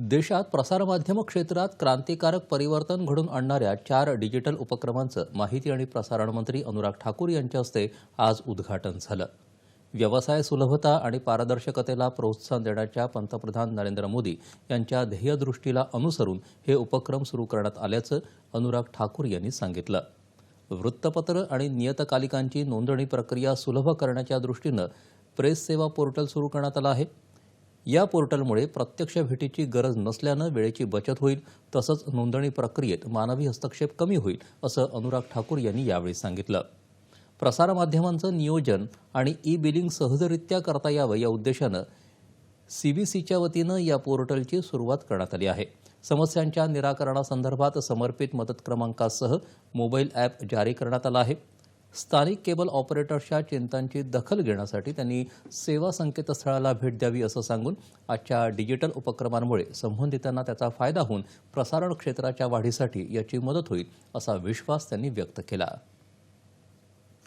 देशात प्रसारमाध्यम क्षेत्रात क्रांतिकारक परिवर्तन घडून आणणाऱ्या चार डिजिटल उपक्रमांचं माहिती आणि प्रसारण मंत्री अनुराग ठाकूर यांच्या हस्ते आज उद्घाटन झालं. व्यवसाय सुलभता आणि पारदर्शकतेला प्रोत्साहन देण्याच्या पंतप्रधान नरेंद्र मोदी यांच्या ध्येयदृष्टीला अनुसरून हे उपक्रम सुरू करण्यात आल्याचं अनुराग ठाकूर यांनी सांगितलं. वृत्तपत्र आणि नियतकालिकांची नोंदणी प्रक्रिया सुलभ करण्याच्या दृष्टीनं प्रेस सेवा पोर्टल सुरू करण्यात आलं आहे. या पोर्टलमुळे प्रत्यक्ष भेटीची गरज नसल्यानं वेळेची बचत होईल तसंच नोंदणी प्रक्रियेत मानवी हस्तक्षेप कमी होईल असं अनुराग ठाकूर यांनी यावेळी सांगितलं. प्रसारमाध्यमांचं नियोजन आणि ई बिलिंग सहजरित्या करता यावं या उद्देशानं सीबीसीच्या वतीनं या पोर्टलची सुरुवात करण्यात आली आहे. समस्यांच्या निराकरणासंदर्भात समर्पित मदत क्रमांकासह मोबाईल ॲप जारी करण्यात आला आहे. स्थानिक केबल ऑपरेटर्सच्या चिंतांची दखल घेण्यासाठी त्यांनी सेवा संकेतस्थळाला भेट द्यावी असं सांगून आजच्या डिजिटल उपक्रमांमुळे संबंधितांना त्याचा फायदा होऊन प्रसारण क्षेत्राच्या वाढीसाठी याची मदत होईल असा विश्वास त्यांनी व्यक्त केला.